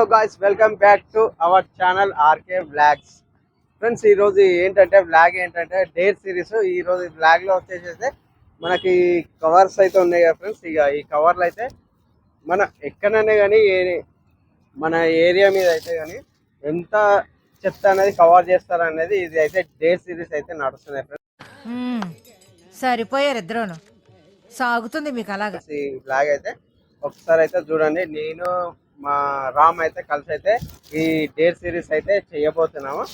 Hello guys welcome back to our channel RK vlogs friends ఈ రోజు ఏంటంటే blog ఏంటంటే డేర్ సిరీస్ ఈ రోజు బ్లాగ్లో వచ్చేసేస్తే మనకి కవర్స్ అయితే ఉన్నాయి కదా ఫ్రెండ్స్ ఇక ఈ కవర్లు అయితే మన ఎక్కడైనా కానీ మన ఏరియా మీద అయితే కానీ ఎంత చెత్త అనేది కవర్ చేస్తారు అనేది ఇది అయితే డేర్ సిరీస్ అయితే నడుస్తుంది ఫ్రెండ్స్. సరిపోయారు ఇద్దరును. సాగుతుంది మీకు అలాగా. ఈ బ్లాగ్ అయితే ఒకసారి అయితే చూడండి. నేను మా రామ్ అయితే కలిసి అయితే ఈ డేర్ సిరీస్ అయితే చేయబోతున్నాము.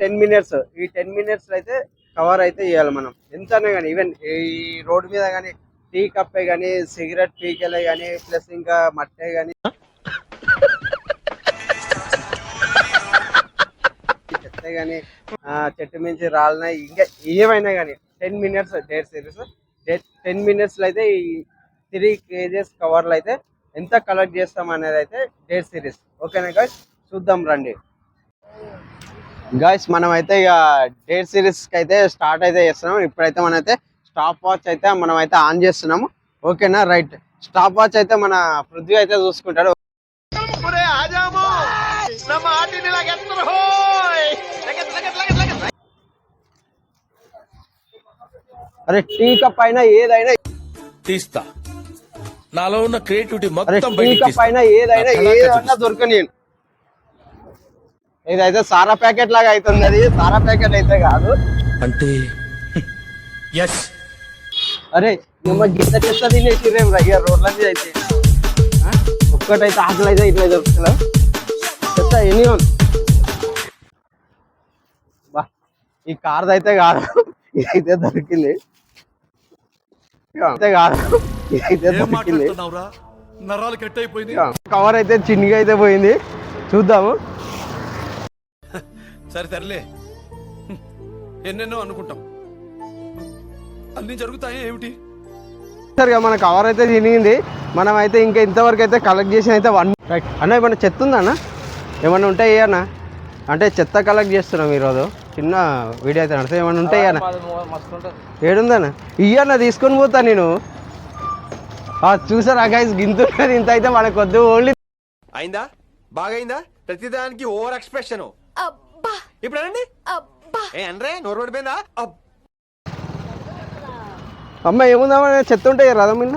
Ten minutes. ఈ టెన్ మినిట్స్ అయితే కవర్ అయితే చేయాలి మనం. ఎంతనే కానీ ఈవెన్ ఈ రోడ్డు మీద కానీ టీ కప్పే కానీ సిగరెట్ పీకెలే కానీ ప్లస్ ఇంకా మట్టే కానీ. చెత్త కానీ చెట్టు మించి రాలినా ఇంకా ఏమైనా కానీ ten minutes date series. Ten మినిట్స్లో అయితే ఈ త్రీ కేజెస్ కవర్లు అయితే ఎంత కలెక్ట్ చేస్తాం అనేది అయితే డేట్ సిరీస్ ఓకేనా గాయస్ చూద్దాం రండి. గాయస్ మనం అయితే ఇక డేట్ సిరీస్కి అయితే స్టార్ట్ అయితే చేస్తున్నాం. ఇప్పుడైతే మనైతే స్టాప్ వాచ్ అయితే మనం అయితే ఆన్ చేస్తున్నాము ఓకేనా రైట్ స్టాప్ వాచ్ అయితే మన పృథ్వీ అయితే చూసుకుంటాడు. అరే టీ కప్ అయినా ఏదైనా తీస్తా. నాలో ఉన్న క్రియేటివిటీ మొత్తం టీ కప్. అయినా ఏదైనా ఏదైనా. దొరకని ఇదైతే సారా ప్యాకెట్ లాగా అవుతుంది అది సారా ప్యాకెట్ అయితే కాదు. అంటే ఎస్ అరే నిమ్మ గిత్త చెత్త తినేసిరేం రయ్య రోడ్ల మీద అయితే? ఒక్కటైతే ఆకలి అయితే ఇట్లా దొరుకుతున్నా చెత్త ఎన్ని బా ఈ కార్ది అయితే కాదు. ఇదైతే దొరికింది. నరాలు కట్ అయిపోయింది కవర్ అయితే చిన్నగా అయితే పోయింది. చూద్దాము. సరే సర్లే. ఎన్నెన్నో అనుకుంటాం. అన్ని జరుగుతాయి ఏమిటి? సరిగా మన కవర్ అయితే తిరిగింది మనం అయితే ఇంకా ఇంతవరకు అయితే కలెక్ట్ చేసిన అయితే వన్ రైట్ అన్న ఏమన్నా చెత్త ఉందా అన్న? ఏమన్నా ఉంటాయి అన్న? అంటే చెత్త కలెక్ట్ చేస్తున్నాం ఈరోజు. చిన్న వీడియో అయితే నడుస్తుంది ఏమన్నా ఉంటాయి అన్న ఏడుందన్న? ఇయ్యన్న తీసుకొని పోతా నేను. ఆ, చూసారా గైస్ గింతున్నది ఇంత అయితే మనకు వద్దు ఓన్లీ అయిందా? బాగైందా? ప్రతిదానికి ఓవర్ ఎక్స్ప్రెషన్ ఇప్పుడు అనండి. ఏ అనరే నోరు పడిపోయిందా? అబ్బ్. అమ్మ ఏముందా చెత్త ఉంటాయి రథం మీద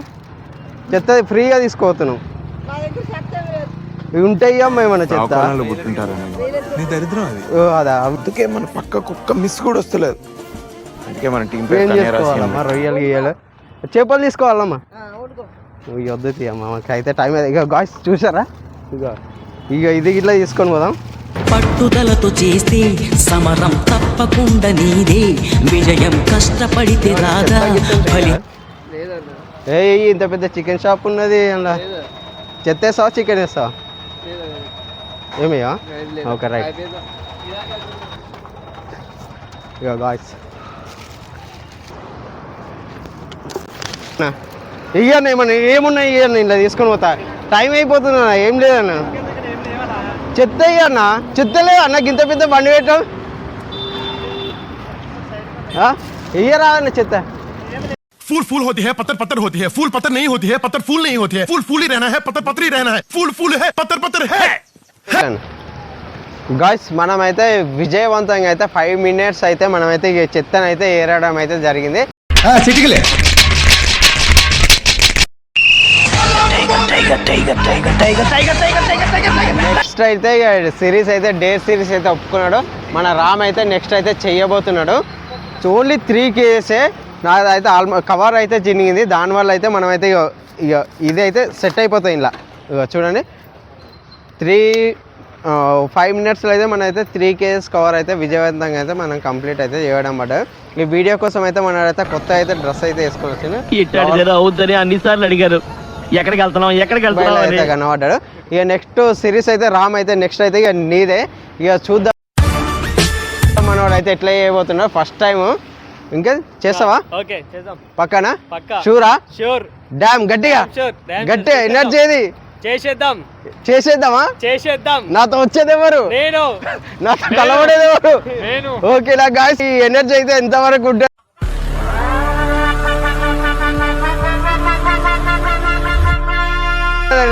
చెత్త ఫ్రీగా తీసుకోవతున్నాం ఇవి ఉంటాయి అమ్మ ఏమన్నా చెత్త నీ దరిద్రం అది. ఓ, అదా? అందుకే మన పక్క కుక్క మిస్ కూడా వస్తలేదు. అందుకే మన టీం ఏం చేసుకోవాలమ్మా? రొయ్యలు గీయలు. చేపలు తీసుకోవాలమ్మా? ఇక వద్దు తీయమ్మా మాకు అయితే టైం అయితే ఇక గాయస్ చూసారా ఇక ఇక ఇది ఇట్లా తీసుకొని పోదాం. పట్టుదలతో చేస్తే సమరం తప్పకుండా నీదే. విజయం కష్టపడితే రాదా ఫలి ఏ ఇంత పెద్ద చికెన్ షాప్ ఉన్నది అందులో చెత్త వేస్తావా చికెన్ వేస్తావా? ఏమయ్యా ఓకే రైట్ ఇక గాయస్ ఇయ్యన్న ఏమన్నా ఏమున్నాయి ఇయ్యన్న ఇలా తీసుకొని పోతా టైం అయిపోతుంది అన్న ఏం లేదన్న చెత్త ఇయ్యన్న చెత్త లేదు అన్న గింత పెద్ద బండి పెట్టాం ఇయ్యరా అన్న చెత్త फूल फूल होती है पत्थर पत्थर होती है फूल पत्थर नहीं होती है पत्थर फूल नहीं होती है फूल फूल ही रहना है पत्थर पत्थर ही रहना है फूल फूल है पत्थर पत्थर है గాయస్ మనం అయితే విజయవంతంగా అయితే ఫైవ్ మినిట్స్ అయితే మనం అయితే ఈ చెత్తను అయితే ఏరడం అయితే జరిగింది. చిటికలే. నెక్స్ట్ అయితే సిరీస్ అయితే డే సిరీస్ అయితే ఒప్పుకున్నాడు. మన రామ్ అయితే నెక్స్ట్ అయితే చెయ్యబోతున్నాడు ఓన్లీ త్రీ కేజెసే నాది అయితే ఆల్మో కవర్ అయితే చినిగింది. దానివల్ల అయితే మనం అయితే ఇగో ఇక ఇది అయితే సెట్ అయిపోతాయి ఇలా ఇగో చూడండి. త్రీ ఫైవ్ మినిట్స్లో అయితే మనం అయితే త్రీ కేజెస్ కవర్ అయితే విజయవంతంగా అయితే మనం కంప్లీట్ అయితే చేయడం పడ్డ ఈ వీడియో కోసం అయితే మన అయితే కొత్త అయితే డ్రెస్ అయితే వేసుకొని వచ్చింది ఇట్టాడు అవుద్దని అన్నిసార్లు అడిగారు. ఎక్కడికి వెళ్తున్నాం ఎక్కడికి వెళ్తున్నాం అయితే కనబడ్డాడు ఇక నెక్స్ట్ సిరీస్ అయితే రామ్ అయితే నెక్స్ట్ అయితే ఇక నీదే. ఇక చూద్దాం. మనవాడు అయితే ఎట్లా చేయబోతున్నాడు ఫస్ట్ టైం ఇంకా చేస్తావా? ఓకే చేద్దాం. పక్కన? పక్కా. షూరా షూర్ డామ్ గట్టిగా. షూర్ గట్టి ఎనర్జీ చేసేద్దాం. చేసేద్దామా? చేసేద్దాం. నాతో వచ్చేది ఎవరు నేను. నాతో కలవడేది ఎవరు నేను. ఓకే నా గాయస్ ఈ ఎనర్జీ అయితే ఎంత వరకు ఉంటుంది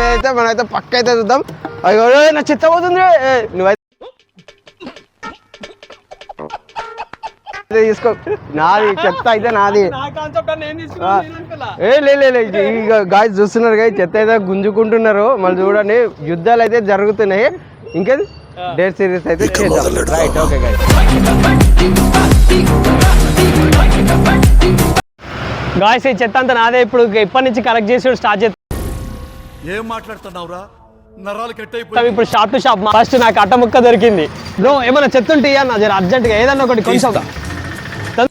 అయితే మనం అయితే పక్క అయితే చూద్దాం. అయ్యో నా చిత్త పోతుంది నువ్వైతే అయితే తీసుకో. నాది చెత్త అయితే నాది. ఏ లే లే, లే ఇక గాయస్ చూస్తున్నారు గాయ చెత్త అయితే గుంజుకుంటున్నారు. మళ్ళీ చూడండి యుద్ధాలు అయితే జరుగుతున్నాయి. ఇంకేది? డేట్ సిరీస్ అయితే చేద్దాం. రైట్ ఓకే గాయస్ గాయస్ ఈ చెత్త అంతా నాదే. ఇప్పుడు ఇప్పటి నుంచి కలెక్ట్ చేసి స్టార్ట్ చేస్తాం ఏం మాట్లాడుతున్నావురా? నరాలు ఇప్పుడు షాప్ టు షాప్ ఫస్ట్ నాకు అట్ట ముక్క దొరికింది. బ్రో ఏమైనా చెత్త ఉంటే అన్న జర అర్జెంట్గా ఏదన్నా ఒకటి కొంచెం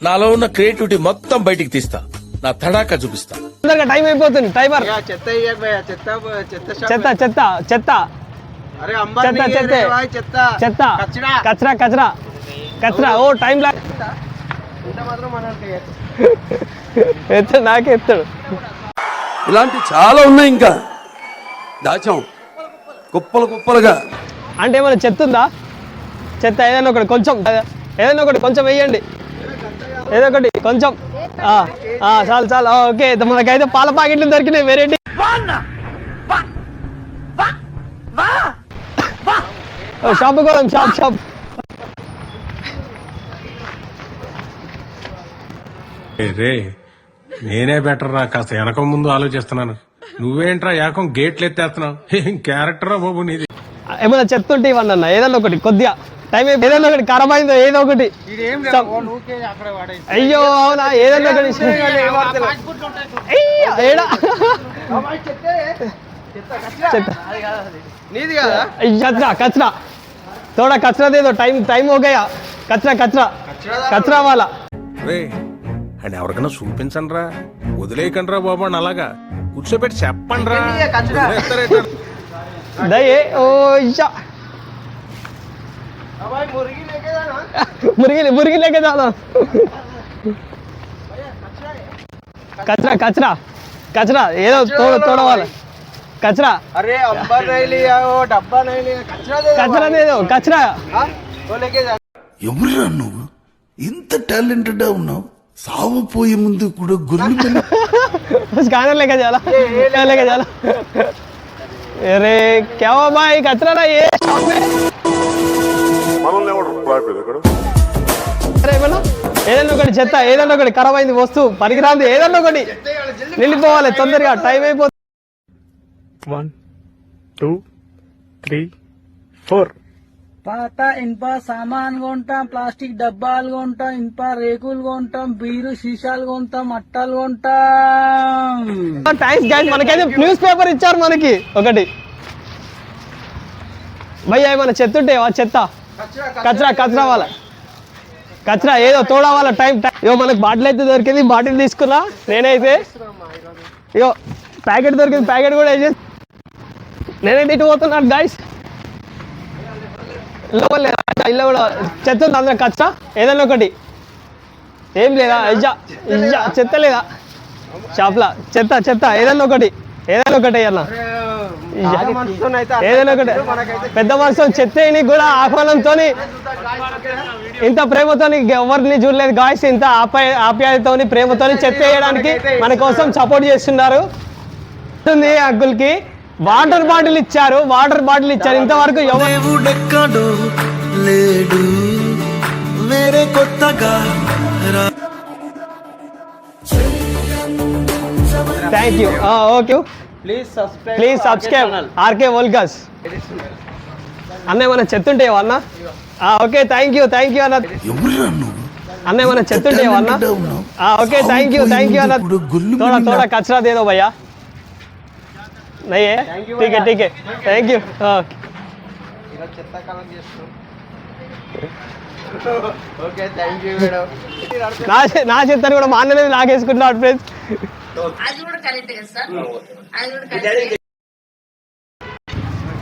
నాలో ఉన్న క్రియేటివిటీ మొత్తం బయటికి తీస్తా. నా తడాక చూపిస్తా. తొందరగా టైం అయిపోతుంది టైమర్. చెత్త చెత్త చెత్త చెత్త చెత్త చెత్త. అరే చెత్త చెత్త. చెత్త. చెత్త. కచ్చడా. కచరా కచరా. కచరా. ఓ టైం లా ఇంత మాత్రం మనకి ఎత్తు. నాకే ఎత్తాడు ఇలాంటి చాలా ఉన్నాయి ఇంకా. దాచాం. కుప్పలు కుప్పలుగా. అంటే ఏమైనా చెత్త ఉందా చెత్త ఏదైనా ఒకటి కొంచెం ఏదైనా ఒకటి కొంచెం వేయండి. ఏదో ఒకటి కొంచెం. ఆ, ఆ, చాలు చాలు. ఓకే. మనకైతే పాల ప్యాకెట్లు దొరికినాయి. వెరైటీ షాప్ కోదాం షాప్ షాప్. రే నేనే బెటర్ రా. కాస్త వెనక ముందు ఆలోచిస్తున్నాను. నువ్వేంట్రా ఏకం గేట్లు ఎత్తేస్తున్నావు? క్యారెక్టర్ బాబు నీది? ఏమైనా చెత్త ఉంటే ఇవ్వండి అన్న. ఏదన్నా ఒకటి కొద్దిగా. టైం ఏదైనా ఒకటి ఖరాబ్ అయిందో ఏదో ఒకటి. అయ్యో అవునా? ఏదైనా ఒకటి కచ్చరా కచ్చరా తోడా కచ్చరా ఏదో టైం టైం ఓకేయా? కచ్చరా కచ్చరా కచ్చరా వాళ్ళ. అండ్ ఎవరికైనా చూపించండిరా? వదిలేయకండి రా బాబు అని అలాగా. కూర్చోబెట్టి చెప్పండి రా దయే ఓ मुर्गी मुर्गी लेके जाना कचरा कचरा कचरा ये दो थोड़ा थोड़ा वाला कचरा अरे अंबर नहीं लिया वो डब्बा नहीं लिया कचरा दे दो कचरा दे दो कचरा हाँ? वो लेके जा ఎవరురా నువ్వు ఇంత టాలెంటెడ్ ఉన్నావు సావు పోయే ముందు కూడా గొర్రెలు పిల్ల स्कैनर लेके जाला लेके जाला अरे क्या हुआ भाई कचरा ఏదన్నా ఒకటి చెత్త ఏదన్నా ఒకటి ఖరాబ్ అయింది వస్తువు పరికరాంది ఏదన్నా ఒకటి. నిలిపోవాలి తొందరగా టైం అయిపోతుంది వన్ టూ త్రీ ఫోర్ పాత ఇనుప సామాన్ కొంటాం ప్లాస్టిక్ డబ్బాలు కొంటాం ఇనుప రేకులు కొంటాం బీరు సీసాలు కొంటాం అట్టాలు కొంటాం. థ్యాంక్స్ గైస్ మనకైతే న్యూస్ పేపర్ ఇచ్చారు మనకి. ఒకటి. భయ్యా ఏమైనా చెత్త ఉంటే చెత్త? కచరా కచరా. వాళ్ళ. కచరా ఏదో తోడా వాళ్ళ టైం ఇగో మనకు బాటిల్ అయితే దొరికింది బాటిల్ తీసుకున్నా. నేనైతే ఇగో ప్యాకెట్ దొరికింది ప్యాకెట్ కూడా వేసేసి నేనైతే ఇటు పోతున్నాను గాయస్ లోపల ఇల్లు కూడా చెత్త ఉంది అందులో కచ్చా? ఏదన్నా ఒకటి. ఏం లేదా? ఇజ్జా ఇజ్జా చెత్త లేదా? షాప్లా. చెత్త చెత్త ఏదన్నా ఒకటి. ఏదైనా ఒకటి అన్న ఏదైనా ఒకటి పెద్ద మనసు చెత్తని కూడా ఆహ్వానంతో ఇంత ప్రేమతో ఎవరిని చూడలేదు గాయస్ ఇంత ఆప్యాయ ఆప్యాయతోని ప్రేమతోని చెత్త వేయడానికి మన కోసం సపోర్ట్ చేస్తున్నారు. ఉంది అంకుల్కి వాటర్ బాటిల్ ఇచ్చారు. వాటర్ బాటిల్ ఇచ్చారు. ఇంతవరకు ఎవరు లేడు. వేరే కొత్తగా thank you okay please subscribe please RK vlogs అన్నయ్య మన చెత్త ఉంటాయో అన్న okay thank you thank you అన్న. అన్నయ్య మన చెత్త ఉంటాయో అన్న okay thank you thank you అన్న. తోడా తోడా కచరా దేదో భయ్యా. నయ్యే? టీకే టీకే. థ్యాంక్ యూ నా చెత్తను కూడా మా అన్నది నాకేసుకుంటున్నాడు ఫ్రెండ్స్ కూడా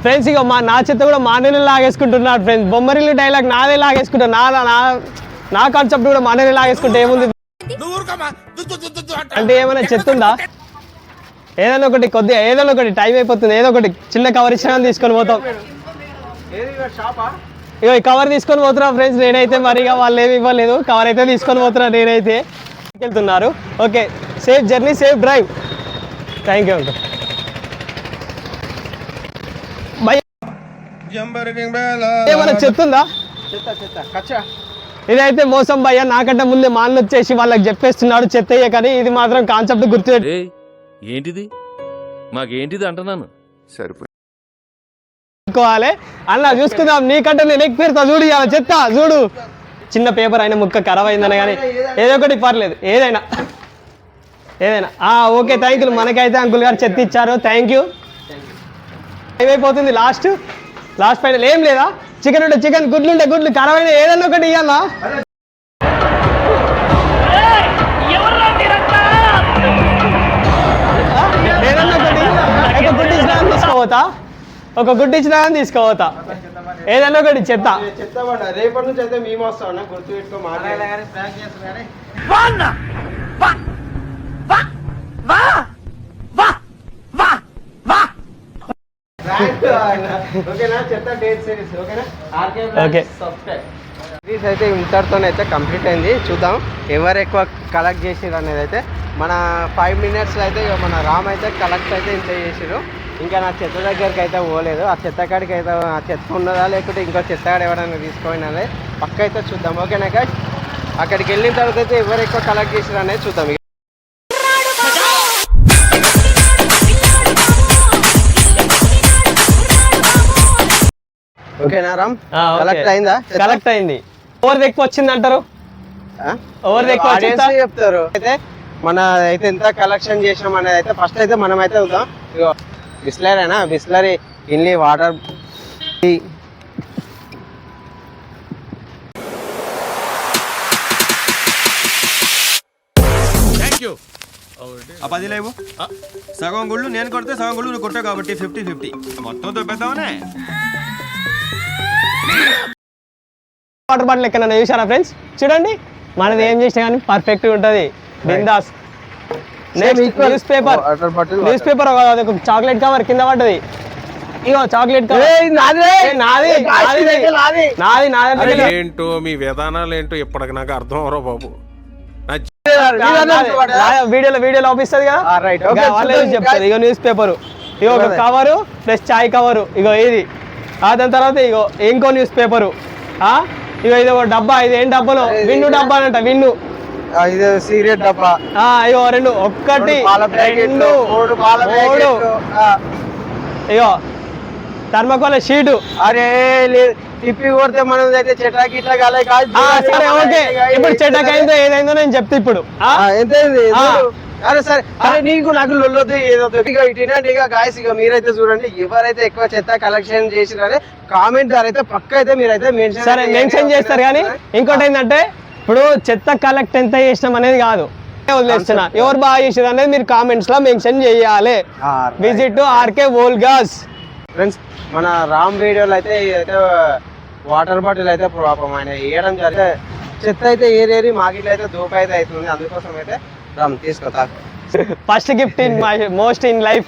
ఫ్రెండ్స్ ఇక మా నా చెత్త కూడా మా అన్ననే లాగేసుకుంటున్నాడు ఫ్రెండ్స్. బొమ్మరిల్లు డైలాగ్ నాదే లాగేసుకుంటా నా నా నా కాన్సెప్ట్ కూడా మా అన్ననే లాగేసుకుంటే ఏముంది? అంటే ఏమైనా చెత్త ఉందా ఏదైనా ఒకటి కొద్దిగా ఏదైనా ఒకటి టైం అయిపోతుంది. ఏదో ఒకటి చిన్న కవర్ ఇచ్చినా తీసుకొని పోతాం. ఏది షాపా ఇగో ఈ కవర్ తీసుకొని పోతున్నా ఫ్రెండ్స్. నేనైతే మరిగా వాళ్ళు ఏమి ఇవ్వలేదు. కవర్ అయితే తీసుకొని పోతున్నా నేనైతే. వెళ్తున్నారు okay safe journey safe drive thank you uncle ఏమైనా చెత్త ఉందా చెత్త చెత్త కచ్చా. ఇదైతే మోసం భయ్య. నాకంటే ముందే మాల్ వచ్చేసి వాళ్ళకి చెప్పేస్తున్నాడు చెత్త కానీ ఇది మాత్రం కాన్సెప్ట్ గుర్తు ఏంటిది? మాకేంటిది అంటున్నాను? సరిపోయి అలా చూసుకుందాం. నీకంటే నేను ఎక్కువ చూడు చెత్త చూడు. చిన్న పేపర్ అయినా ముక్క ఖరాబ్ అయిందని కానీ ఏదో ఒకటి పర్లేదు. ఏదైనా. ఏదైనా. ఓకే థ్యాంక్ యూ మనకైతే అంకుల్ గారు చెత్త ఇచ్చారు. థ్యాంక్ యూ ఏమైపోతుంది లాస్ట్ లాస్ట్ ఫైనల్ ఏం లేదా? చికెన్ ఉంటే చికెన్ గుడ్లు ఉంటే గుడ్లు ఖరాబ్ అయినా ఏదైనా ఒకటి ఇవ్వాలా ఏదన్నా ఒకటి గుడ్డు ఇచ్చినా తీసుకోవతా ఒక గుడ్డు ఇచ్చినా కానీ తీసుకోవతా ఏదన్నా ఒకటి చెత్త చెత్త రేపటి నుంచి అయితే మేము వస్తాం అన్న గుర్తు పెట్టుకో. ఓకేనా? చెత్త డేట్ సిరీస్ ఓకేనా? RK Okay. సబ్స్క్రైబ్ సిరీస్ అయితే ఇంతటితో అయితే కంప్లీట్ అయింది. చూద్దాం ఎవరు ఎక్కువ కలెక్ట్ చేసిరు అనేది అయితే. మన ఫైవ్ మినిట్స్లో అయితే మన రామ్ అయితే కలెక్ట్ అయితే ఇంత చేసిరు ఇంకా నా చెత్త దగ్గరికి అయితే పోలేదు. ఆ చెత్త కాడికి అయితే ఆ చెత్త ఉన్నదా లేకుంటే ఇంకో చెత్త కాడ ఎవరైనా తీసుకోయినది పక్క అయితే చూద్దాం. ఓకేనా guys? అక్కడికి వెళ్ళిన తర్వాత అయితే ఎవరు ఎక్కువ కలెక్ట్ చేసిరు అనేది చూద్దాం. ఓకేనా రామ్? కలెక్ట్ అయిందా? కలెక్ట్ అయింది. ఎవరిది ఎక్కువ వచ్చింది అంటారు? ఆ? ఎవరిది ఎక్కువ చెప్తారు? అయితే మన అయితే ఎంత కలెక్షన్ చేసినాం అనేది అయితే ఫస్ట్ అయితే మనం అయితే చూద్దాం. ఇగో బిస్లరీ అయినా బిస్లరీ ఇన్లీ వాటర్. ఆ పది లేవు? సగం గుళ్ళు నేను కొడితే సగం గుళ్ళు నువ్వు కొట్టావు కాబట్టి ఫిఫ్టీ ఫిఫ్టీ మొత్తం దొబ్బేద్దామనే వాటర్ బాటిల్ ఎక్కడ చూసారా ఫ్రెండ్స్ చూడండి. మనది ఏం చేసినా కానీ పర్ఫెక్ట్ ఉంటుంది. Bindaas. Next news paper water bottle news paper chocolate cover కింద పడ్డది. ఇగో చాక్లెట్ కవర్ నాది నాది. నాది. నాది. నాది ఏంటో మీ విధానాలు ఏంటో ఇప్పటికి నాకు అర్థం అవరో బాబు. నా వీడియోలో వీడియోలో ఆపిస్తుంది కదా? వాళ్ళే చెప్తారు. ఇగో న్యూస్ పేపర్ ఇగో ఒక. కవరు ప్లస్ చాయ్ కవరు ఇగో ఇది. ఆ దాని తర్వాత ఇగో ఇంకో న్యూస్ పేపరు ఇగో ఇది ఒక డబ్బా ఇది ఏం డబ్బాలో? విన్ను డబ్బా అంట విన్ను. ఇది సిగరెట్ డబ్బా. ఇగో రెండు ఒక్కటి రెండు మూడు ఇగో థర్మకోల షీటు. అరే తిప్పి కొడితే మనం అయితే చెట్లకి ఇట్లా కాలే కాదు. సరే ఓకే. ఇప్పుడు చెడ్డకి అయిందో ఏదైందో నేను చెప్తా ఇప్పుడు. ఎంత. అరే సరే అరే నీకు నాకు లొల్లొద్దు ఏదో ఇక ఇటునండి ఇక గాయస్ ఇక మీరైతే చూడండి ఎవరైతే ఎక్కువ చెత్త కలెక్షన్ చేసినారే కామెంట్ ద్వారా అయితే పక్క అయితే మీరైతే మెన్షన్ సరే మెన్షన్ చేస్తారు కానీ ఇంకోటి ఏంటంటే ఇప్పుడు చెత్త కలెక్ట్ ఎంత చేసినాం అనేది కాదు. వదిలేస్తున్నా. ఎవరు బాగా చేసారు అనేది మీరు కామెంట్స్లో మెన్షన్ చేయాలి. Visit to RK vlogs friends మన రామ్ వీడియోలో అయితే అయితే వాటర్ బాటిల్ అయితే పాపం ఆయన వేయడం జరిగితే చెత్త అయితే ఏరేరి మాకిట్ల అయితే దూప అయితే అవుతుంది. అందుకోసం అయితే first gift in my most in life